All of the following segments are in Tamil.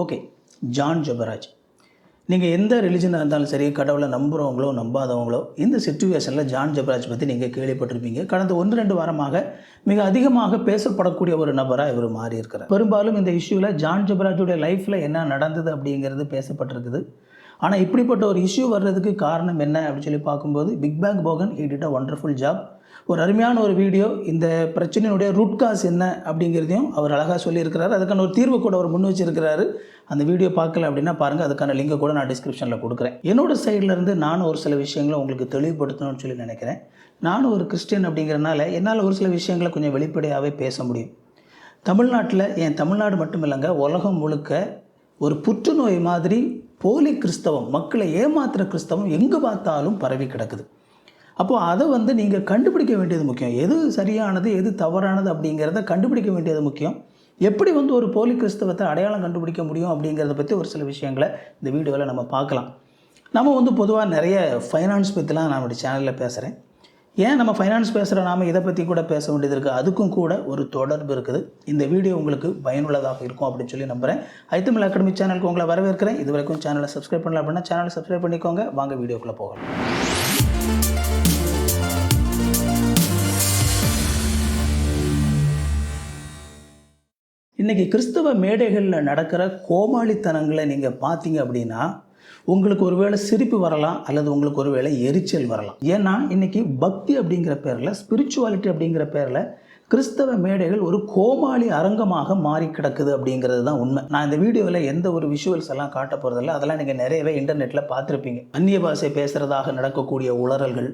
Okay John Jebaraj. நீங்கள் எந்த ரிலிஜனாக இருந்தாலும் சரி கடவுளை நம்புகிறவங்களோ நம்பாதவங்களோ இந்த சுச்சுவேஷனில் ஜான் ஜபராஜ் பற்றி நீங்கள் கேள்விப்பட்டிருப்பீங்க. கடந்த ஒன்று ரெண்டு வாரமாக மிக அதிகமாக பேசப்படக்கூடிய ஒரு நபராக இவர் மாறி இருக்கிறார் பெரும்பாலும் இந்த இஷ்யூவில் ஜான் ஜபராஜுடைய லைஃப்பில் என்ன நடந்தது அப்படிங்கிறது பேசப்பட்டிருக்குது. ஆனால் இப்படிப்பட்ட ஒரு இஷ்யூ வர்றதுக்கு காரணம் என்ன அப்படின்னு சொல்லி பார்க்கும்போது big bang Bogan he did a job ஒரு அருமையான ஒரு வீடியோ. இந்த பிரச்சனையினுடைய ரூட் காஸ் என்ன அப்படிங்கிறதையும் அவர் அழகாக சொல்லியிருக்கிறாரு. அதுக்கான ஒரு தீர்வு கூட அவர் முன் வச்சிருக்கிறாரு. அந்த வீடியோ பார்க்கல அப்படின்னா பாருங்கள் அதுக்கான லிங்கை கூட நான் டிஸ்கிரிப்ஷனில் கொடுக்குறேன். என்னோட சைட்லேருந்து நானும் ஒரு சில விஷயங்களை உங்களுக்கு தெளிவுபடுத்தணும்னு சொல்லி நினைக்கிறேன். நானும் ஒரு கிறிஸ்டியன் அப்படிங்கிறனால என்னால் ஒரு சில விஷயங்களை கொஞ்சம் வெளிப்படையாகவே பேச முடியும். தமிழ்நாட்டில் என் தமிழ்நாடு மட்டும் இல்லைங்க உலகம் முழுக்க ஒரு புற்றுநோய் மாதிரி போலி கிறிஸ்தவம் மக்களை ஏமாத்துகிற கிறிஸ்தவம் எங்கே பார்த்தாலும் பரவி கிடக்குது. அப்போது அதை வந்து நீங்கள் கண்டுபிடிக்க வேண்டியது முக்கியம். எது சரியானது எது தவறானது அப்படிங்கிறத கண்டுபிடிக்க வேண்டியது முக்கியம். எப்படி வந்து ஒரு போலி கிறிஸ்தவத்தை அடையாளம் கண்டுபிடிக்க முடியும் அப்படிங்கிறத பற்றி ஒரு சில விஷயங்களை இந்த வீடியோவில் நம்ம பார்க்கலாம். நம்ம வந்து பொதுவாக நிறைய ஃபைனான்ஸ் பற்றிலாம் நான் நம்முடைய சேனலில் பேசுகிறேன் ஏன் நம்ம ஃபைனான்ஸ் பேசுகிற நாம இதை பற்றி கூட பேச வேண்டியது இருக்குது அதுக்கும் கூட ஒரு தொடர்பு இருக்குது. இந்த வீடியோ உங்களுக்கு பயனுள்ளதாக இருக்கும் அப்படின்னு சொல்லி நம்புகிறேன் ஐத்தமிழ் அகாடமி சேனலுக்கு உங்களை வரவேற்கிறேன். இது வரைக்கும் சேனலை சப்ஸ்கிரைப் பண்ணல அப்படின்னா சேனலை சப்ஸ்கிரைப் பண்ணிக்கோங்க. வாங்க வீடியோக்குள்ளே போகலாம். இன்றைக்கி கிறிஸ்தவ மேடைகளில் நடக்கிற கோமாளித்தனங்களை நீங்கள் பார்த்தீங்க அப்படின்னா உங்களுக்கு ஒருவேளை சிரிப்பு வரலாம் அல்லது உங்களுக்கு ஒருவேளை எரிச்சல் வரலாம். ஏன்னா இன்றைக்கி பக்தி அப்படிங்கிற பேரில் ஸ்பிரிச்சுவாலிட்டி அப்படிங்கிற பேரில் கிறிஸ்தவ மேடைகள் ஒரு கோமாளி அரங்கமாக மாறி கிடக்குது அப்படிங்கிறது தான் உண்மை. நான் இந்த வீடியோவில் எந்த ஒரு விஷுவல்ஸ் எல்லாம் காட்ட போகிறதில்ல அதெல்லாம் நீங்கள் நிறையவே இன்டர்நெட்டில் பார்த்துருப்பீங்க. அந்நிய பாஷை பேசுகிறதாக நடக்கக்கூடிய உளறல்கள்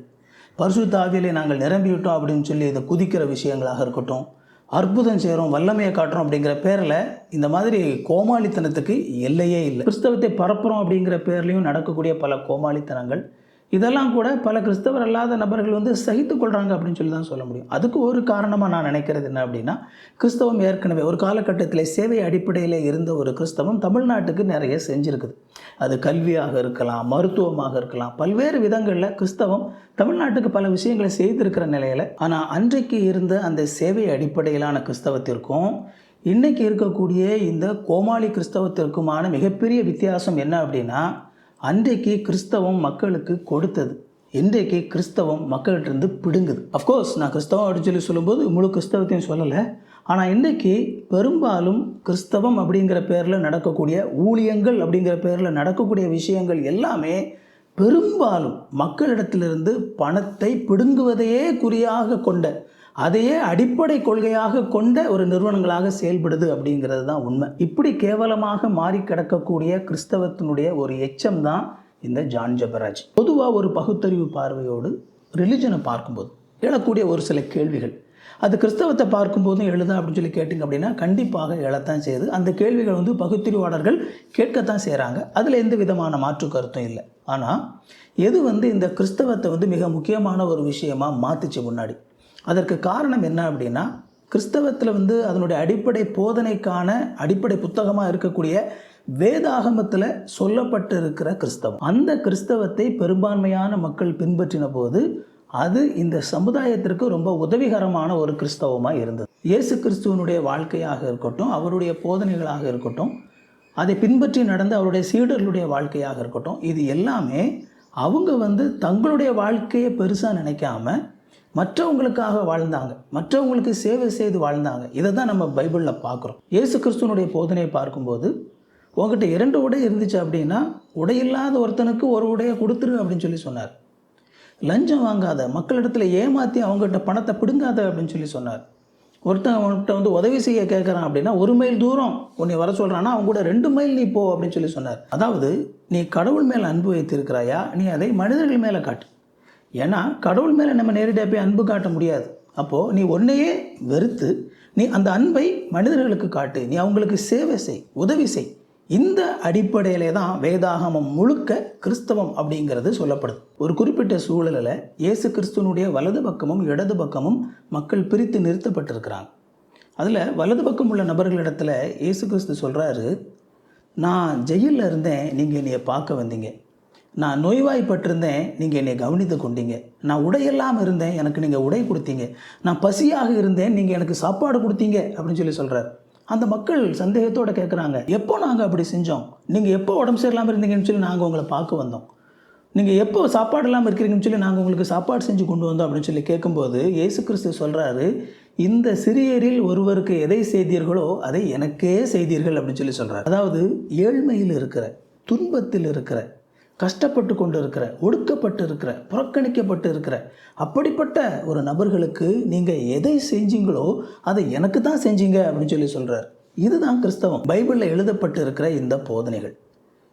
பரிசுத்தாவிலே நாங்கள் நிரம்பிவிட்டோம் அப்படின்னு சொல்லி இதை குதிக்கிற விஷயங்களாக இருக்கட்டும் அற்புதம் செய்கிறோம் வல்லமையை காட்டுறோம் அப்படிங்கிற பேரில் இந்த மாதிரி கோமாளித்தனத்துக்கு எல்லையே இல்லை. கிறிஸ்தவத்தை பரப்புகிறோம் அப்படிங்கிற பேர்லையும் நடக்கக்கூடிய பல கோமாளித்தனங்கள். இதெல்லாம் கூட பல கிறிஸ்தவர் அல்லாத நபர்கள் வந்து சகித்து கொள்கிறாங்க அப்படின்னு சொல்லி தான் சொல்ல முடியும். அதுக்கு ஒரு காரணமாக நான் நினைக்கிறது என்ன அப்படின்னா கிறிஸ்தவம் ஏற்கனவே ஒரு காலகட்டத்தில் சேவை அடிப்படையில் இருந்த ஒரு கிறிஸ்தவம் தமிழ்நாட்டுக்கு நிறைய செஞ்சுருக்குது. அது கல்வியாக இருக்கலாம் மருத்துவமாக இருக்கலாம். பல்வேறு விதங்களில் கிறிஸ்தவம் தமிழ்நாட்டுக்கு பல விஷயங்களை செய்திருக்கிற நிலையில் ஆனால் அன்றைக்கு இருந்த அந்த சேவை அடிப்படையிலான கிறிஸ்தவத்திற்கும் இன்றைக்கி இருக்கக்கூடிய இந்த கோமாளி கிறிஸ்தவத்திற்குமான மிகப்பெரிய வித்தியாசம் என்ன அப்படின்னா அன்றைக்கு கிறிஸ்தவம் மக்களுக்கு கொடுத்தது. இன்றைக்கு கிறிஸ்தவம் மக்கள்கிட்டருந்து பிடுங்குது. அஃப்கோர்ஸ் நான் கிறிஸ்தவம் அப்படின்னு சொல்லி சொல்லும்போது முழு கிறிஸ்தவத்தையும் சொல்லலை. ஆனால் இன்றைக்கி பெரும்பாலும் கிறிஸ்தவம் அப்படிங்கிற பேரில் நடக்கக்கூடிய ஊழியங்கள் அப்படிங்கிற பேரில் நடக்கக்கூடிய விஷயங்கள் எல்லாமே பெரும்பாலும் மக்களிடத்திலிருந்து பணத்தை பிடுங்குவதையே குறியாக கொண்ட அதையே அடிப்படை கொள்கையாக கொண்ட ஒரு நிறுவனங்களாக செயல்படுது அப்படிங்கிறது தான் உண்மை. இப்படி கேவலமாக மாறி கிடக்கக்கூடிய கிறிஸ்தவத்தினுடைய ஒரு எச்சம் தான் இந்த ஜான் ஜபராஜ். பொதுவாக ஒரு பகுத்தறிவு பார்வையோடு ரிலிஜனை பார்க்கும்போது எழக்கூடிய ஒரு சில கேள்விகள். அது கிறிஸ்தவத்தை பார்க்கும்போதும் எழுதா அப்படின்னு சொல்லி கேட்டிங்க அப்படின்னா கண்டிப்பாக எழத்தான் செய்யுது. அந்த கேள்விகள் வந்து பகுத்தறிவாளர்கள் கேட்கத்தான் செய்கிறாங்க அதில் எந்த விதமான மாற்று கருத்தும் இல்லை. ஆனால் எது வந்து இந்த கிறிஸ்தவத்தை வந்து மிக முக்கியமான ஒரு விஷயமா மாற்றுச்சு முன்னாடி? அதற்கு காரணம் என்ன அப்படின்னா கிறிஸ்தவத்தில் வந்து அதனுடைய அடிப்படை போதனைக்கான அடிப்படை புத்தகமாக இருக்கக்கூடிய வேதாகமத்தில் சொல்லப்பட்டு இருக்கிற கிறிஸ்தவம். அந்த கிறிஸ்தவத்தை பெரும்பான்மையான மக்கள் பின்பற்றின போது அது இந்த சமுதாயத்திற்கு ரொம்ப உதவிகரமான ஒரு கிறிஸ்தவமாக இருந்தது. இயேசு கிறிஸ்துவனுடைய வாழ்க்கையாக இருக்கட்டும் அவருடைய போதனைகளாக இருக்கட்டும் அதை பின்பற்றி நடந்த அவருடைய சீடர்களுடைய வாழ்க்கையாக இருக்கட்டும் இது எல்லாமே அவங்க வந்து தங்களுடைய வாழ்க்கையை பெருசாக நினைக்காம மற்றவங்களுக்காக வாழ்ந்தாங்க. மற்றவங்களுக்கு சேவை செய்து வாழ்ந்தாங்க. இதை தான் நம்ம பைபிளில் பார்க்குறோம். இயேசு கிறிஸ்துவனுடைய போதனையை பார்க்கும்போது உங்ககிட்ட இரண்டு உடை இருந்துச்சு அப்படின்னா உடையில்லாத ஒருத்தனுக்கு ஒரு உடையை கொடுத்துரு அப்படின்னு சொல்லி சொன்னார். லஞ்சம் வாங்காத மக்களிடத்தில் ஏமாற்றி அவங்ககிட்ட பணத்தை பிடுங்காத அப்படின்னு சொல்லி சொன்னார். ஒருத்தன் அவன்கிட்ட வந்து உதவி செய்ய கேட்குறான் அப்படின்னா ஒரு மைல் தூரம் உன்னை வர சொல்கிறான்னா அவங்க கூட ரெண்டு மைல் நீ போ அப்படின்னு சொல்லி சொன்னார். அதாவது நீ கடவுள் மேலே அன்பு வைத்திருக்கிறாயா? நீ அதை மனிதர்கள் மேலே காட்டு. ஏன்னா கடவுள் மேலே நம்ம நேரடியாக போய் அன்பு காட்ட முடியாது. அப்போது நீ ஒன்றையே வெறுத்து நீ அந்த அன்பை மனிதர்களுக்கு காட்டு நீ அவங்களுக்கு சேவை செய் உதவி செய். இந்த அடிப்படையிலே தான் வேதாகமம் முழுக்க கிறிஸ்தவம் அப்படிங்கிறது சொல்லப்படுது. ஒரு குறிப்பிட்ட சூழலில் இயேசு கிறிஸ்துவனுடைய வலது பக்கமும் இடது பக்கமும் மக்கள் பிரித்து நிறுத்தப்பட்டிருக்கிறாங்க. அதில் வலது பக்கம் உள்ள நபர்களிடத்தில் இயேசு கிறிஸ்து சொல்கிறாரு நான் ஜெயிலில் இருந்தேன் நீங்கள் என்னையை பார்க்க வந்தீங்க. நான் நோய்வாய்ப்பட்டிருந்தேன் நீங்கள் என்னை கவனித்து கொண்டீங்க. நான் உடையெல்லாம் இருந்தேன் எனக்கு நீங்கள் உடை கொடுத்தீங்க. நான் பசியாக இருந்தேன் நீங்கள் எனக்கு சாப்பாடு கொடுத்தீங்க அப்படின்னு சொல்லி சொல்கிறார் அந்த மக்கள் சந்தேகத்தோடு கேட்குறாங்க எப்போ நாங்கள் அப்படி செஞ்சோம்? நீங்கள் எப்போ உடம்பு சரியில்லாமல் இருந்தீங்கன்னு சொல்லி நாங்கள் உங்களை பார்க்க வந்தோம். நீங்கள் எப்போ சாப்பாடு இல்லாமல் இருக்கிறீங்கன்னு சொல்லி நாங்கள் உங்களுக்கு சாப்பாடு செஞ்சு கொண்டு வந்தோம் அப்படின்னு சொல்லி கேட்கும்போது இயேசு கிறிஸ்து சொல்கிறாரு இந்த சிறியரில் ஒருவருக்கு எதை செய்தீர்களோ அதை எனக்கே செய்தீர்கள் அப்படின்னு சொல்லி சொல்கிறார் அதாவது ஏழ்மையில் இருக்கிற துன்பத்தில் இருக்கிற கஷ்டப்பட்டு கொண்டு இருக்கிற ஒடுக்கப்பட்டு இருக்கிற புறக்கணிக்கப்பட்டு இருக்கிற அப்படிப்பட்ட ஒரு நபர்களுக்கு நீங்கள் எதை செஞ்சீங்களோ அதை எனக்கு தான் செஞ்சீங்க அப்படின்னு சொல்லி சொல்கிறார் இதுதான் கிறிஸ்தவம். பைபிளில் எழுதப்பட்டு இருக்கிற இந்த போதனைகள்.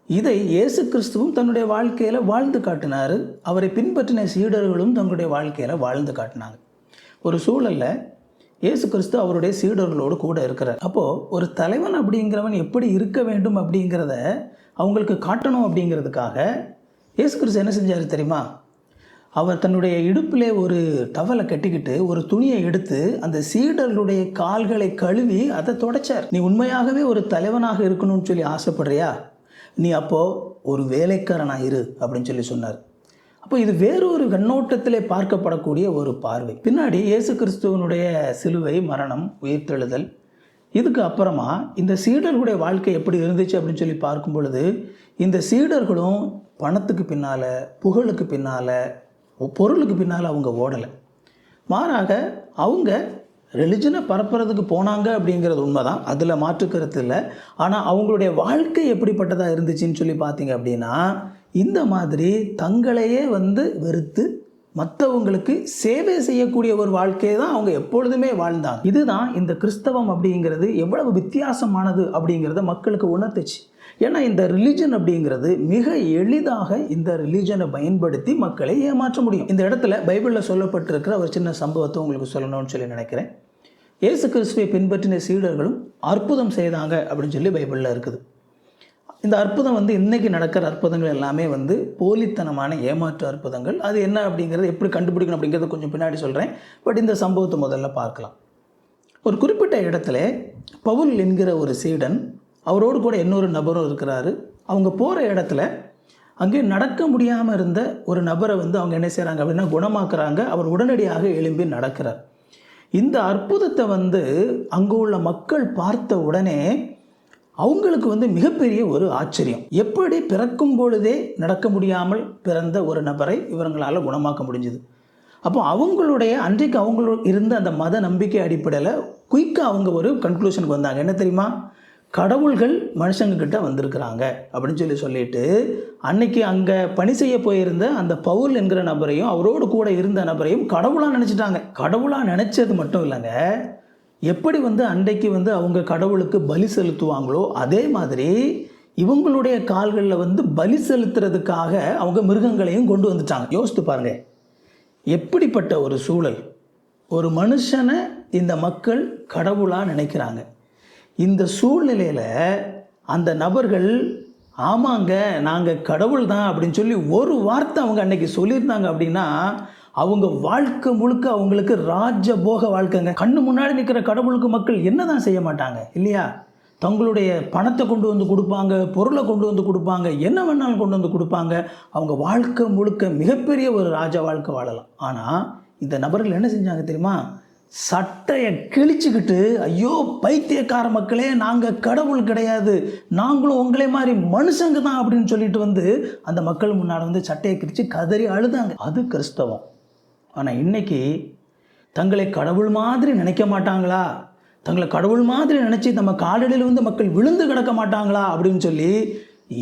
இதை இயேசு கிறிஸ்துவும் தன்னுடைய வாழ்க்கையில் வாழ்ந்து காட்டினார். அவரை பின்பற்றின சீடர்களும் தங்களுடைய வாழ்க்கையில் வாழ்ந்து காட்டினாங்க. ஒரு சூழலில் இயேசு கிறிஸ்து அவருடைய சீடர்களோடு கூட இருக்கிறார். அப்போது ஒரு தலைவன் அப்படிங்கிறவன் எப்படி இருக்க வேண்டும் அப்படிங்கிறத அவங்களுக்கு காட்டணும் அப்படிங்கிறதுக்காக இயேசு கிறிஸ்து என்ன செஞ்சார் தெரியுமா? அவர் தன்னுடைய இடுப்பிலே ஒரு டவலை கட்டிக்கிட்டு ஒரு துணியை எடுத்து அந்த சீடர்களுடைய கால்களை கழுவி அதை தொடச்சார். நீ உண்மையாகவே ஒரு தலைவனாக இருக்கணும்னு சொல்லி ஆசைப்படுறியா? நீ அப்போது ஒரு வேலைக்காரனாக இரு அப்படின்னு சொல்லி சொன்னார். அப்போ இது வேறொரு கண்ணோட்டத்திலே பார்க்கப்படக்கூடிய ஒரு பார்வை. பின்னாடி இயேசு கிறிஸ்துவனுடைய சிலுவை மரணம் உயிர்த்தெழுதல் இதுக்கு அப்புறமா இந்த சீடர்களுடைய வாழ்க்கை எப்படி இருந்துச்சு அப்படின்னு சொல்லி பார்க்கும் பொழுது இந்த சீடர்களும் பணத்துக்கு பின்னால் புகழுக்கு பின்னால் பொருளுக்கு பின்னால் அவங்க ஓடலை. மாறாக அவங்க ரிலிஜனை பரப்புறதுக்கு போனாங்க அப்படிங்கிறது உண்மைதான். அதில் மாற்று இல்லை. ஆனால் அவங்களுடைய வாழ்க்கை எப்படிப்பட்டதாக இருந்துச்சுன்னு சொல்லி பார்த்தீங்க அப்படின்னா இந்த மாதிரி தங்களையே வந்து வெறுத்து மற்றவங்களுக்கு சேவை செய்யக்கூடிய ஒரு வாழ்க்கையை தான் அவங்க எப்பொழுதுமே வாழ்ந்தாங்க. இதுதான் இந்த கிறிஸ்தவம் அப்படிங்கிறது எவ்வளவு வித்தியாசமானது அப்படிங்கிறத மக்களுக்கு உணர்த்துச்சு. ஏன்னா இந்த ரிலிஜன் அப்படிங்கிறது மிக எளிதாக இந்த ரிலிஜனை பயன்படுத்தி மக்களை ஏமாற்ற முடியும். இந்த இடத்துல பைபிளில் சொல்லப்பட்டிருக்கிற ஒரு சின்ன சம்பவத்தை உங்களுக்கு சொல்லணும்னு சொல்லி நினைக்கிறேன். இயேசு கிறிஸ்துவை பின்பற்றின சீடர்களும் அற்புதம் செய்தாங்க அப்படின்னு சொல்லி பைபிளில் இருக்குது. இந்த அற்புதம் வந்து இன்றைக்கி நடக்கிற அற்புதங்கள் எல்லாமே வந்து போலித்தனமான ஏமாற்று அற்புதங்கள். அது என்ன அப்படிங்கிறது எப்படி கண்டுபிடிக்கணும் அப்படிங்கிறத கொஞ்சம் பின்னாடி சொல்கிறேன் பட் இந்த சம்பவத்தை முதல்ல பார்க்கலாம். ஒரு குறிப்பிட்ட இடத்துல பவுல் என்கிற ஒரு சீடன் அவரோடு கூட இன்னொரு நபரும் இருக்கிறாரு. அவங்க போகிற இடத்துல அங்கே நடக்க முடியாமல் இருந்த ஒரு நபரை வந்து அவங்க என்ன செய்கிறாங்க அப்படின்னா குணமாக்குறாங்க. அவர் உடனடியாக எழும்பி நடக்கிறார். இந்த அற்புதத்தை வந்து அங்கே உள்ள மக்கள் பார்த்த உடனே அவங்களுக்கு வந்து மிகப்பெரிய ஒரு ஆச்சரியம். எப்படி பிறக்கும் பொழுதே நடக்க முடியாமல் பிறந்த ஒரு நபரை இவங்களால் குணமாக்க முடிஞ்சுது? அப்போ அவங்களுடைய அன்றைக்கு அவங்களுக்கு இருந்த அந்த மத நம்பிக்கை அடிப்படையில் குயிக்காக அவங்க ஒரு கன்க்ளூஷனுக்கு வந்தாங்க. என்ன தெரியுமா? கடவுள்கள் மனுஷங்கக்கிட்ட வந்திருக்கிறாங்க அப்படின்னு சொல்லி சொல்லிட்டு அன்னைக்கு அங்கே பணி செய்ய போயிருந்த அந்த பவுல் என்கிற நபரையும் அவரோடு கூட இருந்த நபரையும் கடவுளாக நினச்சிட்டாங்க. கடவுளாக நினச்சது மட்டும் இல்லைங்க எப்படி வந்து அன்றைக்கு வந்து அவங்க கடவுளுக்கு பலி செலுத்துவாங்களோ அதே மாதிரி இவங்களுடைய கால்களில் வந்து பலி செலுத்துறதுக்காக அவங்க மிருகங்களையும் கொண்டு வந்துட்டாங்க. யோசித்து பாருங்க. எப்படிப்பட்ட ஒரு சூழல். ஒரு மனுஷனை இந்த மக்கள் கடவுளாக நினைக்கிறாங்க. இந்த சூழ்நிலையில் அந்த நபர்கள் ஆமாங்க நாங்கள் கடவுள் தான் அப்படின்னு சொல்லி ஒரு வார்த்தை அவங்க அன்னைக்கு சொல்லியிருந்தாங்க அப்படின்னா அவங்க வாழ்க்கை முழுக்க அவங்களுக்கு ராஜபோக வாழ்க்கைங்க. கண்ணு முன்னாடி நிற்கிற கடவுளுக்கு மக்கள் என்ன தான் செய்ய மாட்டாங்க? இல்லையா? தங்களுடைய பணத்தை கொண்டு வந்து கொடுப்பாங்க பொருளை கொண்டு வந்து கொடுப்பாங்க என்ன வேணாலும் கொண்டு வந்து கொடுப்பாங்க. அவங்க வாழ்க்கை முழுக்க மிகப்பெரிய ஒரு ராஜா வாழ்க்கை வாழலாம். ஆனால் இந்த நபர்கள் என்ன செஞ்சாங்க தெரியுமா? சட்டையை கிழிச்சுக்கிட்டு ஐயோ பைத்தியக்கார மக்களே நாங்கள் கடவுள் கிடையாது. நாங்களும் உங்களே மாதிரி மனுஷங்க தான் அப்படின்னு சொல்லிட்டு வந்து அந்த மக்கள் முன்னாடி வந்து சட்டையை கிழிச்சு கதறி அழுதாங்க. அது கிறிஸ்தவம். ஆனால் இன்னைக்கு தங்களை கடவுள் மாதிரி நினைக்க மாட்டாங்களா? தங்களை கடவுள் மாதிரி நினச்சி நம்ம காலடியில் வந்து மக்கள் விழுந்து கிடக்க மாட்டாங்களா? அப்படின்னு சொல்லி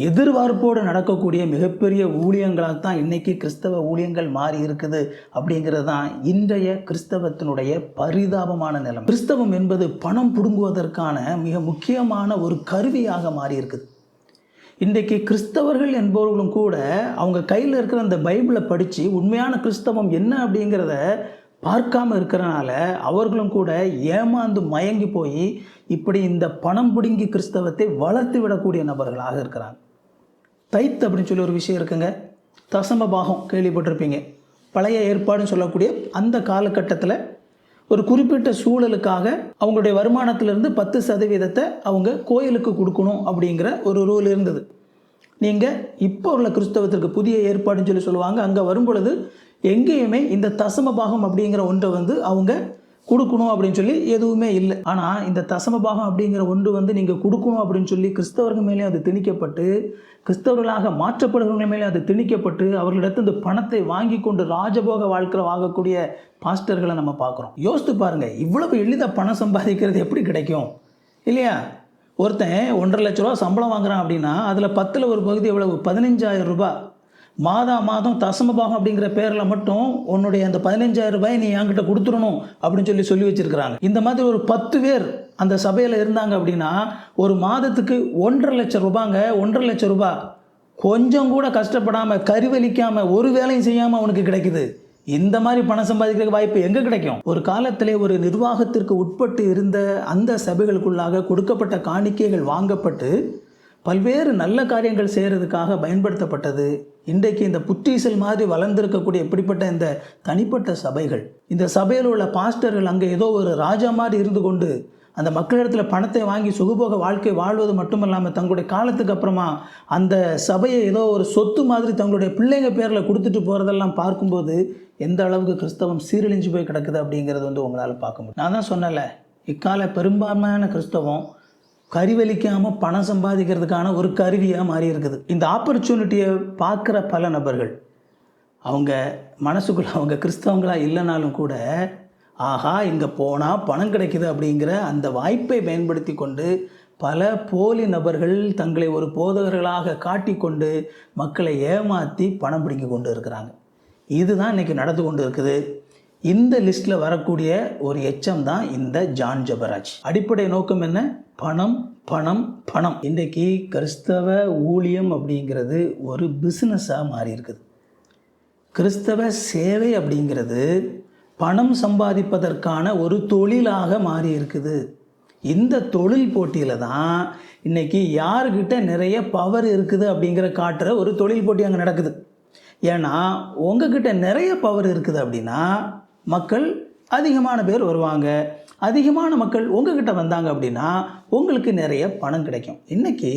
எதிர்பார்ப்போடு நடக்கக்கூடிய மிகப்பெரிய ஊழியங்களாக தான் இன்றைக்கி கிறிஸ்தவ ஊழியங்கள் மாறி இருக்குது அப்படிங்கிறது தான் இன்றைய கிறிஸ்தவத்தினுடைய பரிதாபமான நிலம். கிறிஸ்தவம் என்பது பணம் பிடுங்குவதற்கான மிக முக்கியமான ஒரு கருவியாக மாறி இருக்குது. இன்றைக்கு கிறிஸ்தவர்கள் என்பவர்களும் கூட அவங்க கையில் இருக்கிற அந்த பைபிளை படித்து உண்மையான கிறிஸ்தவம் என்ன அப்படிங்கிறத பார்க்காம இருக்கிறனால அவர்களும் கூட ஏமாந்து மயங்கி போய் இப்படி இந்த பணம் பிடுங்கி கிறிஸ்தவத்தை வளர்த்து விடக்கூடிய நபர்களாக இருக்கிறாங்க. தைத் அப்படின்னு சொல்லி ஒரு விஷயம் இருக்குங்க. தசம பாகம் கேள்விப்பட்டிருப்பீங்க. பழைய ஏற்பாடுன்னு சொல்லக்கூடிய அந்த காலகட்டத்தில் ஒரு குறிப்பிட்ட சூழலுக்காக அவங்களுடைய வருமானத்திலிருந்து பத்து சதவீதத்தை அவங்க கோயிலுக்கு கொடுக்கணும் அப்படிங்கிற ஒரு ரூல் இருந்தது. நீங்கள் இப்போ உள்ள கிறிஸ்தவத்திற்கு புதிய ஏற்பாடுன்னு சொல்லி சொல்லுவாங்க. அங்கே வரும் பொழுது எங்கேயுமே இந்த தசம பாகம் அப்படிங்கிற ஒன்றை வந்து அவங்க கொடுக்கணும் அப்படின்னு சொல்லி எதுவுமே இல்லை. ஆனால் இந்த தசம பாகம் அப்படிங்கிற ஒன்று வந்து நீங்கள் கொடுக்கணும் அப்படின்னு சொல்லி கிறிஸ்தவர்கள் மேலேயும் அது திணிக்கப்பட்டு கிறிஸ்தவர்களாக மாற்றப்படுகிறவங்க மேலே அது திணிக்கப்பட்டு அவர்களிடத்து இந்த பணத்தை வாங்கி கொண்டு ராஜபோக வாழ்க்கை வாங்கக்கூடிய பாஸ்டர்களை நம்ம பார்க்குறோம். யோசித்து பாருங்கள் இவ்வளவு எளிதாக பணம் சம்பாதிக்கிறது எப்படி கிடைக்கும்? இல்லையா? ஒருத்தன் ஒன்றரை லட்ச ரூபா சம்பளம் வாங்குறான் அப்படின்னா அதில் பத்தில் ஒரு பகுதி எவ்வளவு? பதினஞ்சாயிரம் ரூபாய். மாதா மாதம் தசமபாகம் அப்படிங்கிற பேரில் மட்டும் உன்னுடைய அந்த பதினஞ்சாயிரம் ரூபாய் நீ என்கிட்ட கொடுத்துடணும் அப்படின்னு சொல்லி சொல்லி வச்சிருக்கிறாங்க. இந்த மாதிரி ஒரு பத்து பேர் அந்த சபையில் இருந்தாங்க அப்படின்னா ஒரு மாதத்துக்கு ஒன்றரை லட்சம் ரூபாங்க ஒன்றரை லட்சம் ரூபாய் கொஞ்சம் கூட கஷ்டப்படாமல் கருவலிக்காமல் ஒரு வேலையும் செய்யாமல் அவனுக்கு கிடைக்குது. இந்த மாதிரி பணம் சம்பாதிக்கிற வாய்ப்பு எங்கே கிடைக்கும்? ஒரு காலத்திலே ஒரு நிர்வாகத்திற்கு உட்பட்டு இருந்த அந்த சபைகளுக்குள்ளாக கொடுக்கப்பட்ட காணிக்கைகள் வாங்கப்பட்டு பல்வேறு நல்ல காரியங்கள் செய்கிறதுக்காக பயன்படுத்தப்பட்டது. இன்றைக்கு இந்த புற்றீசல் மாதிரி வளர்ந்திருக்கக்கூடிய இப்படிப்பட்ட இந்த தனிப்பட்ட சபைகள் இந்த சபையில் உள்ள பாஸ்டர்கள் அங்கே ஏதோ ஒரு ராஜா மாதிரி இருந்து கொண்டு அந்த மக்களிடத்தில் பணத்தை வாங்கி சுகபோக வாழ்க்கை வாழ்வது மட்டுமல்லாமல் தங்களுடைய காலத்துக்கு அப்புறமா அந்த சபையை ஏதோ ஒரு சொத்து மாதிரி தங்களுடைய பிள்ளைங்க பேரில் கொடுத்துட்டு போகிறதெல்லாம் பார்க்கும்போது எந்த அளவுக்கு கிறிஸ்தவம் சீரழிஞ்சு போய் கிடக்குது அப்படிங்கிறது வந்து உங்களால் பார்க்க முடியும். நான் தான் சொன்னல இக்கால பெரும்பான்மையான கிறிஸ்தவம் கறிவலிக்காமல் பணம் சம்பாதிக்கிறதுக்கான ஒரு கருவியாக மாறி இருக்குது. இந்த ஆப்பர்ச்சுனிட்டியை பார்க்குற பல நபர்கள் அவங்க மனசுக்குள்ள அவங்க கிறிஸ்தவங்களாக இல்லைனாலும் கூட ஆஹா இங்கே போனால் பணம் கிடைக்குது அப்படிங்கிற அந்த வாய்ப்பை பயன்படுத்தி கொண்டு பல போலி நபர்கள் தங்களை ஒரு போதகர்களாக காட்டிக்கொண்டு மக்களை ஏமாற்றி பணம் பிடிக்க கொண்டு இருக்கிறாங்க. இதுதான் இன்றைக்கி நடந்து கொண்டு இருக்குது. இந்த லிஸ்ட்டில் வரக்கூடிய ஒரு எச்சம் தான் இந்த ஜான் ஜபராஜ். அடிப்படை நோக்கம் என்ன? பணம் பணம் பணம். இன்றைக்கி கிறிஸ்தவ ஊழியம் அப்படிங்கிறது ஒரு பிஸ்னஸாக மாறி இருக்குது கிறிஸ்தவ சேவை அப்படிங்கிறது பணம் சம்பாதிப்பதற்கான ஒரு தொழிலாக மாறி இருக்குது இந்த தொழில் போட்டியில் தான் இன்றைக்கி யாருக்கிட்ட நிறைய பவர் இருக்குது அப்படிங்கிற காட்டுற ஒரு தொழில் போட்டி அங்கே நடக்குது. ஏன்னா உங்ககிட்ட நிறைய பவர் இருக்குது அப்படின்னா மக்கள் அதிகமான பேர் வருவாங்க. அதிகமான மக்கள் உங்ககிட்ட வந்தாங்க அப்படின்னா உங்களுக்கு நிறைய பணம் கிடைக்கும். இன்றைக்கி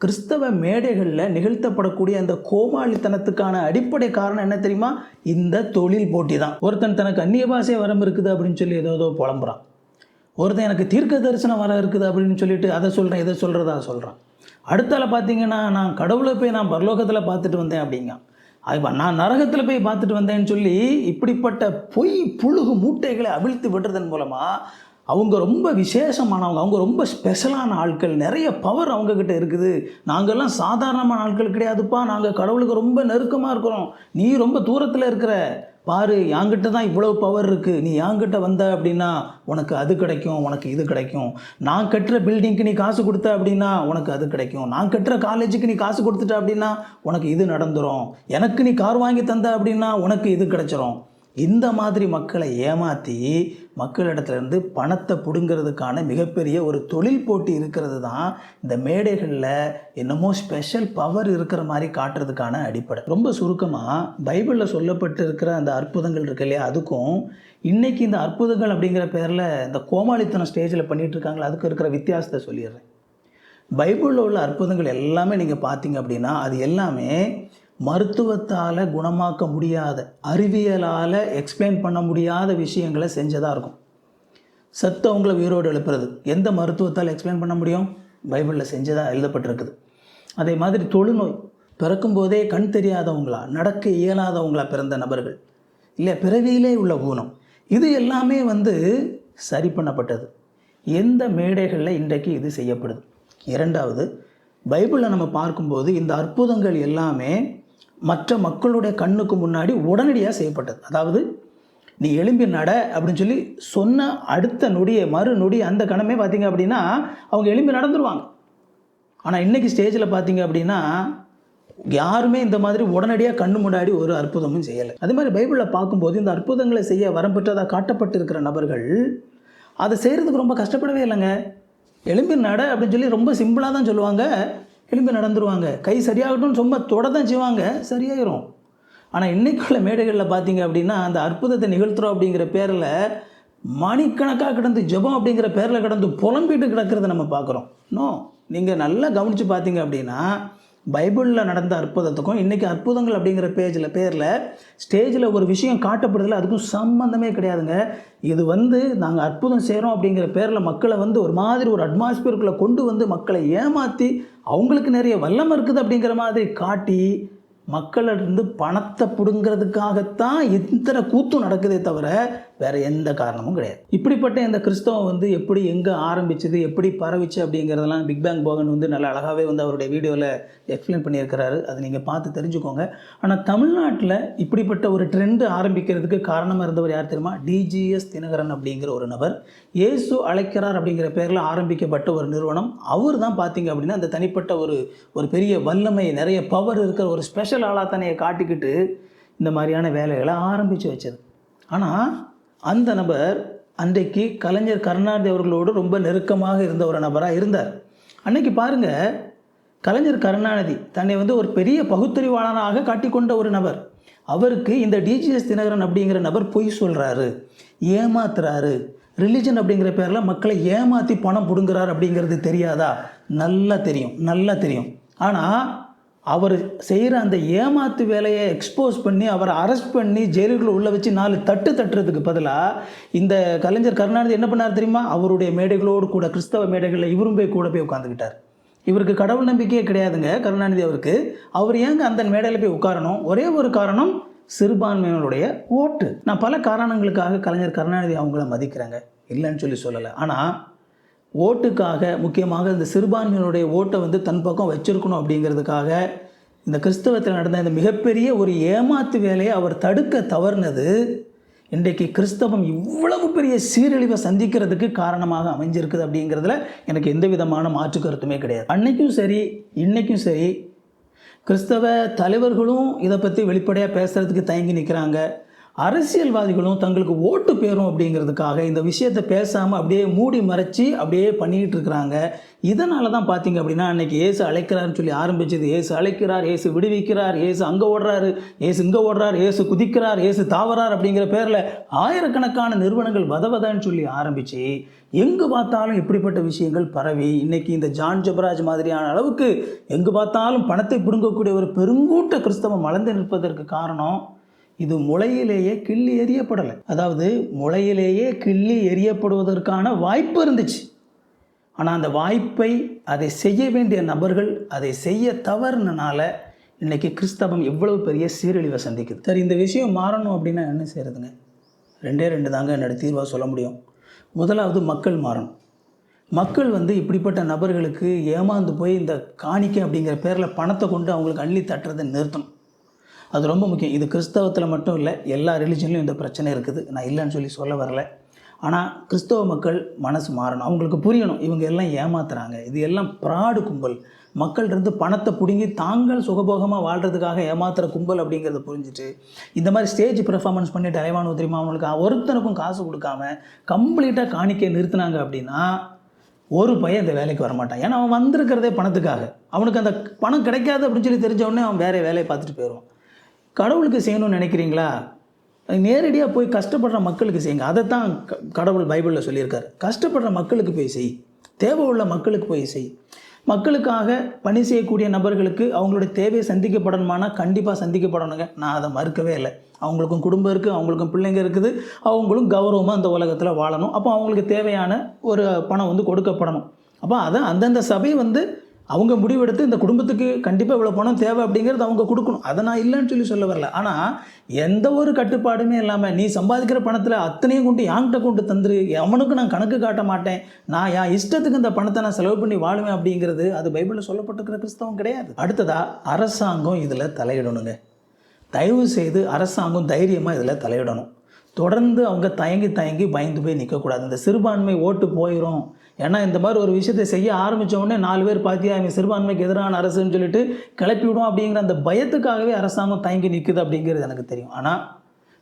கிறிஸ்தவ மேடைகளில் நிகழ்த்தப்படக்கூடிய அந்த கோமாளித்தனத்துக்கான அடிப்படை காரணம் என்ன தெரியுமா? இந்த தொழில் போட்டி தான். ஒருத்தன் தனக்கு அந்நிய பாஷை வரம் இருக்குது அப்படின்னு சொல்லி ஏதோ ஏதோ புலம்புறான். ஒருத்தன் எனக்கு தீர்க்க தரிசனம் வர இருக்குது அப்படின்னு சொல்லிட்டு அதை சொல்கிறேன் இதை சொல்கிறதா சொல்கிறான் அடுத்தால பார்த்தீங்கன்னா நான் கடவுளை போய் நான் பரலோகத்தில் பார்த்துட்டு வந்தேன் அப்படிங்க அது நான் நரகத்தில் போய் பார்த்துட்டு வந்தேன்னு சொல்லி இப்படிப்பட்ட பொய் புழுகு மூட்டைகளை அவிழ்த்து விடுறதன் மூலமாக அவங்க ரொம்ப விசேஷமானவங்க அவங்க ரொம்ப ஸ்பெஷலான ஆட்கள் நிறைய பவர் அவங்கக்கிட்ட இருக்குது. நாங்கள்லாம் சாதாரணமான ஆட்கள் கிடையாதுப்பா. நாங்கள் கடவுளுக்கு ரொம்ப நெருக்கமாக இருக்கிறோம். நீ ரொம்ப தூரத்தில் இருக்கிற. பாரு என்கிட்ட தான் இவ்வளோ பவர் இருக்குது நீ என்கிட்ட வந்த அப்படின்னா உனக்கு அது கிடைக்கும் உனக்கு இது கிடைக்கும். நான் கட்டுற பில்டிங்க்கு நீ காசு கொடுத்த அப்படின்னா உனக்கு அது கிடைக்கும். நான் கட்டுற காலேஜுக்கு நீ காசு கொடுத்துட்ட அப்படின்னா உனக்கு இது நடந்துடும் எனக்கு நீ கார் வாங்கி தந்த அப்படின்னா உனக்கு இது கிடைச்சிரும். இந்த மாதிரி மக்களை ஏமாற்றி மக்களிடத்துலேருந்து பணத்தை பிடுங்கிறதுக்கான மிகப்பெரிய ஒரு தொழில் போட்டி இருக்கிறது தான் இந்த மேடைகளில் என்னமோ ஸ்பெஷல் பவர் இருக்கிற மாதிரி காட்டுறதுக்கான அடிப்படை. ரொம்ப சுருக்கமாக பைபிளில் சொல்லப்பட்டு இருக்கிற அந்த அற்புதங்கள் இருக்கு இல்லையா? அதுக்கும் இன்றைக்கி இந்த அற்புதங்கள் அப்படிங்கிற பேரில் இந்த கோமாளித்தனம் ஸ்டேஜில் பண்ணிகிட்டு இருக்காங்களா அதுக்கு இருக்கிற வித்தியாசத்தை சொல்லிடுறேன். பைபிளில் உள்ள அற்புதங்கள் எல்லாமே நீங்கள் பார்த்தீங்க அப்படின்னா அது எல்லாமே மருத்துவத்தால் குணமாக்க முடியாத அறிவியலால் எக்ஸ்பிளைன் பண்ண முடியாத விஷயங்களை செஞ்சதாக இருக்கும். செத்தவங்களை உயிரோடு எழுப்புறது. எந்த மருத்துவத்தால் எக்ஸ்பிளைன் பண்ண முடியும்? பைபிளில் செஞ்சதாக எழுதப்பட்டிருக்குது. அதே மாதிரி தொழுநோய். பிறக்கும்போதே கண் தெரியாதவங்களா நடக்க இயலாதவங்களா பிறந்த நபர்கள். இல்லை பிறவியிலே உள்ள ஊனம். இது எல்லாமே வந்து சரி பண்ணப்பட்டது. எந்த மேடைகளில் இன்றைக்கு இது செய்யப்படுது? இரண்டாவது பைபிளில் நம்ம பார்க்கும்போது இந்த அற்புதங்கள் எல்லாமே மற்ற மக்களுடைய கண்ணுக்கு முன்னாடி உடனடியாக செய்யப்பட்டது. அதாவது நீ எலும்பி நட அப்படின்னு சொல்லி சொன்ன அடுத்த நொடியை மறு நொடி அந்த கணமே பார்த்தீங்க அப்படின்னா அவங்க எழும்பி நடந்துருவாங்க. ஆனால் இன்றைக்கி ஸ்டேஜில் பார்த்தீங்க அப்படின்னா யாருமே இந்த மாதிரி உடனடியாக கண்ணு முன்னாடி ஒரு அற்புதமும் செய்யலை. அதே மாதிரி பைபிளில் பார்க்கும்போது இந்த அற்புதங்களை செய்ய வரம் பெற்றதாக காட்டப்பட்டிருக்கிற நபர்கள் அதை செய்கிறதுக்கு ரொம்ப கஷ்டப்படவே இல்லைங்க. எலும்பி நட அப்படின்னு சொல்லி ரொம்ப சிம்பிளாக தான் சொல்லுவாங்க. எலும்பி நடந்துருவாங்க. கை சரியாகட்டும்னு ரொம்ப தொட தான் செய்வாங்க. சரியாயிரும். ஆனால் இன்றைக்குள்ள மேடைகளில் பார்த்தீங்க அப்படின்னா அந்த அற்புதத்தை நிகழ்த்துறோம் அப்படிங்கிற பேரில் மணிக்கணக்காக கிடந்து ஜபம் அப்படிங்கிற பேரில் கிடந்து புலம்பிட்டு கிடக்கிறத நம்ம பார்க்குறோம் நோ நீங்கள் நல்லா கவனித்து பார்த்தீங்க அப்படின்னா பைபிளில் நடந்த அற்புதத்துக்கும் இன்றைக்கி அற்புதங்கள் அப்படிங்கிற பேஜில் பேரில் ஸ்டேஜில் ஒரு விஷயம் காட்டப்படுதில்ல அதுக்கும் சம்மந்தமே கிடையாதுங்க. இது வந்து நாங்கள் அற்புதம் செய்கிறோம் அப்படிங்கிற பேரில் மக்களை வந்து ஒரு மாதிரி ஒரு அட்மாஸ்பியருக்குள்ளே கொண்டு வந்து மக்களை ஏமாற்றி அவங்களுக்கு நிறைய வல்லம் இருக்குது அப்படிங்கிற மாதிரி காட்டி மக்களிருந்து பணத்தை பிடுங்கிறதுக்காகத்தான் இத்தனை கூத்தும் நடக்குதே தவிர வேறு எந்த காரணமும் கிடையாது. இப்படிப்பட்ட இந்த கிறிஸ்தவம் வந்து எப்படி எங்கே ஆரம்பிச்சது எப்படி பரவிச்சு அப்படிங்கிறதெல்லாம் பிக் பேங் போகன் வந்து நல்ல அழகாகவே வந்து அவருடைய வீடியோவில் எக்ஸ்பிளைன் பண்ணியிருக்கிறாரு. அதை நீங்கள் பார்த்து தெரிஞ்சுக்கோங்க. ஆனால் தமிழ்நாட்டில் இப்படிப்பட்ட ஒரு ட்ரெண்டு ஆரம்பிக்கிறதுக்கு காரணமாக இருந்தவர் யார் தெரியுமா? டிஜிஎஸ் தினகரன் அப்படிங்கிற ஒரு நபர். இயேசு அழைக்கிறார் அப்படிங்கிற பேரில் ஆரம்பிக்கப்பட்ட ஒரு நிறுவனம். அவர் தான் பார்த்தீங்க அப்படின்னா அந்த தனிப்பட்ட ஒரு ஒரு பெரிய வல்லமை நிறைய பவர் இருக்கிற ஒரு ஸ்பெஷல் ஆளாத்தனையை காட்டிக்கிட்டு இந்த மாதிரியான வேலைகளை ஆரம்பித்து வச்சது. ஆனால் அந்த நபர் அன்றைக்கு கலைஞர் கருணாநிதி அவர்களோடு ரொம்ப நெருக்கமாக இருந்த ஒரு நபராக இருந்தார். அன்னைக்கு பாருங்க கலைஞர் கருணாநிதி தன்னை வந்து ஒரு பெரிய பகுத்தறிவாளனாக காட்டிக்கொண்ட ஒரு நபர். அவருக்கு இந்த டிஜிஎஸ் தினகரன் அப்படிங்கிற நபர் பொய் சொல்கிறாரு ஏமாத்துறாரு. ரிலிஜன் அப்படிங்கிற பேரில் மக்களை ஏமாற்றி பணம் பிடுங்குறாரு அப்படிங்கிறது தெரியாதா? நல்லா தெரியும் நல்லா தெரியும். ஆனால் அவர் செய்கிற அந்த ஏமாத்து வேலையை எக்ஸ்போஸ் பண்ணி அவரை அரெஸ்ட் பண்ணி ஜெயிலுக்குள்ளே உள்ள வச்சு நாலு தட்டு தட்டுறதுக்கு பதிலாக இந்த கலைஞர் கருணாநிதி என்ன பண்ணார் தெரியுமா? அவருடைய மேடைகளோடு கூட கிறிஸ்தவ மேடைகளில் இவரும் போய் கூட போய் உட்காந்துக்கிட்டார் இவருக்கு கடவுள் நம்பிக்கையே கிடையாதுங்க கருணாநிதி அவருக்கு. அவர் ஏங்க அந்த மேடையில் போய் உட்காரணும்? ஒரே ஒரு காரணம் சிறுபான்மையினருடைய ஓட்டு. நான் பல காரணங்களுக்காக கலைஞர் கருணாநிதி அவங்கள மதிக்கிறேங்க. இல்லைன்னு சொல்லி சொல்லலை. ஆனால் ஓட்டுக்காக முக்கியமாக இந்த சிறுபான்மையினுடைய ஓட்டை வந்து தன் பக்கம் வச்சுருக்கணும் அப்படிங்கிறதுக்காக இந்த கிறிஸ்தவத்தில் நடந்த இந்த மிகப்பெரிய ஒரு ஏமாத்து வேலையை அவர் தடுக்க தவறுனது இன்றைக்கு கிறிஸ்தவம் இவ்வளவு பெரிய சீரழிவை சந்திக்கிறதுக்கு காரணமாக அமைஞ்சிருக்குது அப்படிங்கிறதுல எனக்கு எந்த விதமான மாற்று கருத்துமே கிடையாது. அன்னைக்கும் சரி இன்றைக்கும் சரி கிறிஸ்தவ தலைவர்களும் இதை பற்றி வெளிப்படையாக பேசுகிறதுக்கு தயங்கி நிற்கிறாங்க அரசியல்வாதிகளும் தங்களுக்கு ஓட்டு பேரும் அப்படிங்கிறதுக்காக இந்த விஷயத்தை பேசாமல் அப்படியே மூடி மறைச்சி அப்படியே பண்ணிக்கிட்டு இருக்கிறாங்க. இதனால தான் பார்த்தீங்க அப்படின்னா அன்னைக்கு ஏசு அழைக்கிறாருன்னு சொல்லி ஆரம்பிச்சது. ஏசு அழைக்கிறார் ஏசு விடுவிக்கிறார் ஏசு அங்கே ஓடுறாரு ஏசு இங்கே ஓடுறார் ஏசு குதிக்கிறார் ஏசு தாவறார் அப்படிங்கிற பேரில் ஆயிரக்கணக்கான நிறுவனங்கள் வதவதன்னு சொல்லி ஆரம்பித்து எங்கு பார்த்தாலும் இப்படிப்பட்ட விஷயங்கள் பரவி இன்னைக்கு இந்த ஜான் ஜபராஜ் மாதிரியான அளவுக்கு எங்கு பார்த்தாலும் பணத்தை பிடுங்கக்கூடிய ஒரு பெருங்கூட்ட கிறிஸ்தவம் வளர்ந்து நிற்பதற்கு காரணம் இது முளையிலேயே கிள்ளி எறியப்படலை. அதாவது முளையிலேயே கிள்ளி எரியப்படுவதற்கான வாய்ப்பு இருந்துச்சு. ஆனால் அந்த வாய்ப்பை அதை செய்ய வேண்டிய நபர்கள் அதை செய்ய தவறுனனால இன்றைக்கி கிறிஸ்தவம் எவ்வளவு பெரிய சீரழிவை சந்திக்குது. சரி இந்த விஷயம் மாறணும் அப்படின்னா என்ன செய்கிறதுங்க ரெண்டே ரெண்டு தாங்க என்னோடய தீர்வாக சொல்ல முடியும். முதலாவது மக்கள் மாறணும். மக்கள் வந்து இப்படிப்பட்ட நபர்களுக்கு ஏமாந்து போய் இந்த காணிக்கை அப்படிங்கிற பேரில் பணத்தை கொண்டு அவங்களுக்கு அள்ளி தட்டுறதை நிறுத்தணும். அது ரொம்ப முக்கியம். இது கிறிஸ்தவத்தில் மட்டும் இல்லை எல்லா ரிலிஜன்லையும் இந்த பிரச்சனை இருக்குது. நான் இல்லைன்னு சொல்லி சொல்ல வரல. ஆனால் கிறிஸ்தவ மக்கள் மனசு மாறணும். அவங்களுக்கு புரியணும். இவங்க எல்லாம் ஏமாத்துறாங்க. இது எல்லாம் ப்ராடு கும்பல். மக்கள்கிட்ட பணத்தை பிடுங்கி தாங்கள் சுகபோகமாக வாழ்கிறதுக்காக ஏமாத்துற கும்பல் அப்படிங்கிறத புரிஞ்சுட்டு இந்த மாதிரி ஸ்டேஜ் பெர்ஃபார்மன்ஸ் பண்ணிட்டு அலைவானு தெரியுமா? அவங்களுக்கு ஒருத்தனுக்கும் காசு கொடுக்காம கம்ப்ளீட்டாக காணிக்கை நிறுத்தினாங்க அப்படின்னா ஒரு பையன் இந்த வேலைக்கு வரமாட்டான். ஏன்னா அவன் வந்திருக்கிறதே பணத்துக்காக. அவனுக்கு அந்த பணம் கிடைக்காது அப்படின்னு சொல்லி தெரிஞ்சவொடனே அவன் வேறு வேலையை பார்த்துட்டு போயிடுவான். கடவுளுக்கு செய்யணும்னு நினைக்கிறீங்களா? நேரடியாக போய் கஷ்டப்படுற மக்களுக்கு செய்யுங்க. அதை தான் க- கடவுள் பைபிளில் சொல்லியிருக்காரு. கஷ்டப்படுற மக்களுக்கு போய் செய். தேவை உள்ள மக்களுக்கு போய் செய். மக்களுக்காக பணி செய்யக்கூடிய நபர்களுக்கு அவங்களுடைய தேவையை சந்திக்கப்படணுமானா கண்டிப்பாக சந்திக்கப்படணுங்க. நான் அதை மறுக்கவே இல்லை. அவங்களுக்கும் குடும்பம் இருக்குது அவங்களுக்கும் பிள்ளைங்க இருக்குது. அவங்களும் கௌரவமாக அந்த உலகத்தில் வாழணும். அப்போ அவங்களுக்கு தேவையான ஒரு பணம் வந்து கொடுக்கப்படணும். அப்போ அதை அந்தந்த சபை வந்து அவங்க முடிவெடுத்து இந்த குடும்பத்துக்கு கண்டிப்பாக இவ்வளோ பணம் தேவை அப்படிங்கிறது அவங்க கொடுக்கணும். அதை நான் இல்லைன்னு சொல்லி சொல்ல வரல. ஆனால் எந்த ஒரு கட்டுப்பாடுமே இல்லாமல் நீ சம்பாதிக்கிற பணத்தில் அத்தனையும் கொண்டு யாங்கிட்ட கொண்டு தந்துரு. அவனுக்கு நான் கணக்கு காட்ட மாட்டேன். நான் என் இஷ்டத்துக்கு இந்த பணத்தை நான் செலவு பண்ணி வாழுவேன் அப்படிங்கிறது அது பைபிளில் சொல்லப்பட்டிருக்கிற கிறிஸ்தவம் கிடையாது. அடுத்ததாக அரசாங்கம் இதில் தலையிடணுங்க. தயவு செய்து அரசாங்கம் தைரியமாக இதில் தலையிடணும். தொடர்ந்து அவங்க தயங்கி தயங்கி பயந்து போய் நிற்கக்கூடாது இந்த சிறுபான்மை ஓட்டு போயிடும் ஏன்னா இந்த மாதிரி ஒரு விஷயத்தை செய்ய ஆரம்பிச்ச நாலு பேர் பார்த்தியா இவன் சிறுபான்மைக்கு எதிரான அரசுன்னு சொல்லிட்டு கிளப்பி விடும் அப்படிங்கிற அந்த பயத்துக்காகவே அரசாங்கம் தயங்கி நிற்குது அப்படிங்கிறது எனக்கு தெரியும். ஆனால்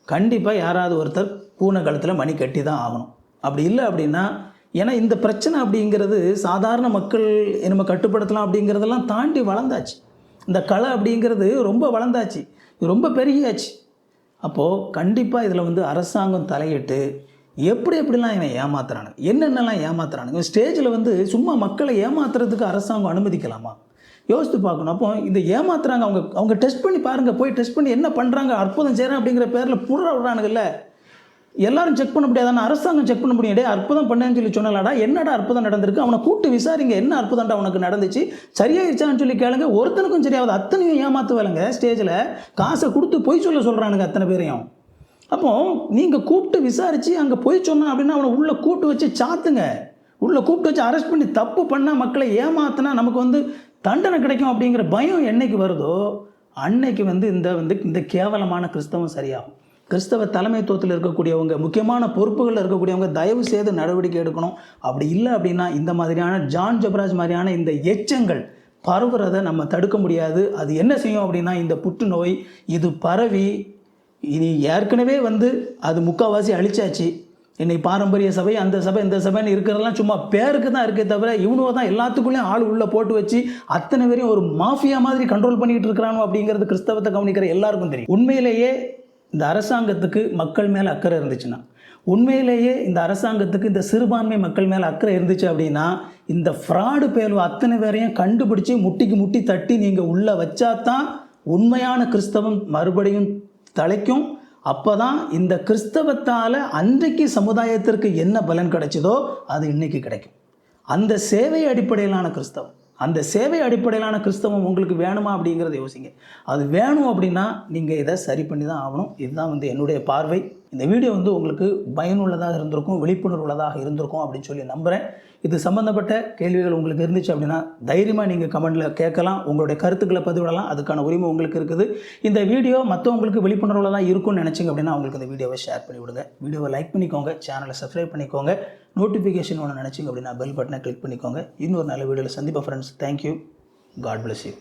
கண்டிப்பாக யாராவது ஒருத்தர் பூனை கழுத்தில் மணி கட்டி தான் ஆகணும். அப்படி இல்லை அப்படின்னா ஏன்னா இந்த பிரச்சனை அப்படிங்கிறது சாதாரண மக்கள் நம்ம கட்டுப்படுத்தலாம் அப்படிங்கிறதெல்லாம் தாண்டி வளர்ந்தாச்சு. இந்த கலை அப்படிங்கிறது ரொம்ப வளர்ந்தாச்சு. ரொம்ப பெருகியாச்சு. அப்போது கண்டிப்பாக இதில் வந்து அரசாங்கம் தலையிட்டு எப்படி எப்படிலாம் இவன் ஏமாத்துறானுங்க? என்னென்னலாம் ஏமாத்துறானுங்க? ஸ்டேஜில் வந்து சும்மா மக்களை ஏமாத்துறதுக்கு அரசாங்கம் அனுமதிக்கலாமா? யோசித்து பார்க்கணும். அப்போ இந்த ஏமாத்துறாங்க அவங்க அவங்க டெஸ்ட் பண்ணி பாருங்கள் போய் டெஸ்ட் பண்ணி என்ன பண்ணுறாங்க அற்புதம் செய்கிறேன் அப்படிங்கிற பேரில் புற விடுறானுங்கல்ல? எல்லாரும் செக் பண்ண முடியாது அரசாங்கம் செக் பண்ண முடியும். அற்புதம் பண்ணேன்னு சொல்லி சொன்னலாடா என்னடா அற்புதம் நடந்திருக்கு? அவனை கூப்பிட்டு விசாரிங்க என்ன அற்புதம்டா உனக்கு நடந்துச்சு? சரியாயிருச்சான்னு சொல்லி கேளுங்க. ஒருத்தனுக்கும் சரியாவது அத்தனையும் ஏமாத்து வேலைங்க ஸ்டேஜில் காசை கொடுத்து பொய் சொல்ல சொல்கிறானுங்க அத்தனை பேரையும். அப்போது நீங்கள் கூப்பிட்டு விசாரித்து அங்கே போய் சொன்னான் அப்படின்னா அவனை உள்ளே கூப்பிட்டு வச்சு சாத்துங்க. உள்ளே கூப்பிட்டு வச்சு அரெஸ்ட் பண்ணி தப்பு பண்ணால் மக்களை ஏமாத்தினா நமக்கு வந்து தண்டனை கிடைக்கும் அப்படிங்கிற பயம் என்னைக்கு வருதோ அன்னைக்கு வந்து இந்த வந்து இந்த கேவலமான கிறிஸ்தவம் சரியாகும். கிறிஸ்தவ தலைமைத்துவத்தில் இருக்கக்கூடியவங்க முக்கியமான பொறுப்புகளில் இருக்கக்கூடியவங்க தயவு செய்து நடவடிக்கை எடுக்கணும். அப்படி இல்லை அப்படின்னா இந்த மாதிரியான ஜான் ஜபராஜ் மாதிரியான இந்த எச்சங்கள் பரவுறதை நம்ம தடுக்க முடியாது. அது என்ன செய்யும் அப்படின்னா இந்த புற்றுநோய் இது பரவி இனி ஏற்கனவே வந்து அது முக்கால்வாசி அழிச்சாச்சு. இன்னைக்கு பாரம்பரிய சபை அந்த சபை இந்த சபைன்னு இருக்கிறதெல்லாம் சும்மா பேருக்கு தான் இருக்கே தவிர இவனுவ தான் எல்லாத்துக்குள்ளேயும் ஆள் உள்ளே போட்டு வச்சு அத்தனை பேரையும் ஒரு மாஃபியா மாதிரி கண்ட்ரோல் பண்ணிக்கிட்டு இருக்கிறானோ அப்படிங்கிறது கிறிஸ்தவத்தை கவனிக்கிற எல்லாருக்கும் தெரியும். உண்மையிலேயே இந்த அரசாங்கத்துக்கு மக்கள் மேலே அக்கறை இருந்துச்சுன்னா உண்மையிலேயே இந்த அரசாங்கத்துக்கு இந்த சிறுபான்மை மக்கள் மேலே அக்கறை இருந்துச்சு அப்படின்னா இந்த ஃப்ராடு பேர்வு அத்தனை பேரையும் கண்டுபிடிச்சி முட்டிக்கு முட்டி தட்டி நீங்கள் உள்ளே வச்சா தான் உண்மையான கிறிஸ்தவம் மறுபடியும் தலைக்கும் அப்போ தான் இந்த கிறிஸ்தவத்தால் அன்றைக்கு சமுதாயத்திற்கு என்ன பலன் கிடைச்சதோ அது இன்றைக்கி கிடைக்கும். அந்த சேவை அடிப்படையிலான கிறிஸ்தவம் அந்த சேவை அடிப்படையிலான கிறிஸ்தவம் உங்களுக்கு வேணுமா அப்படிங்கிறத யோசிங்க. அது வேணும் அப்படின்னா நீங்கள் இதை சரி பண்ணி தான் ஆகணும். இதுதான் வந்து என்னுடைய பார்வை. இந்த வீடியோ வந்து உங்களுக்கு பயனுள்ளதாக இருந்திருக்கும் விழிப்புணர்வுள்ளதாக இருந்திருக்கும் அப்படின்னு சொல்லி நம்புகிறேன் இது சம்மந்தப்பட்ட கேள்விகள் உங்களுக்கு இருந்துச்சு அப்படின்னா தைரியமாக நீங்கள் கமெண்டில் கேட்கலாம். உங்களுடைய கருத்துக்களை பதிவிடலாம். அதுக்கான உரிமை உங்களுக்கு இருக்குது. இந்த வீடியோ மற்றவங்களுக்கு விழிப்புணர்வில் தான் இருக்கும்னு நினச்சிங்க அப்படின்னா உங்களுக்கு இந்த வீடியோவை ஷேர் பண்ணி விடுங்க. வீடியோவை லைக் பண்ணிக்கோங்க. சேனலை சப்ஸ்கிரைப் பண்ணிக்கோங்க. நோட்டிஃபிகேஷன் ஒன்று நினச்சிங்க அப்படின்னா பெல் பட்டனை கிளிக் பண்ணிக்கோங்க. இன்னொரு நல்ல வீடியோவில் சந்திப்பா friends thank you God bless you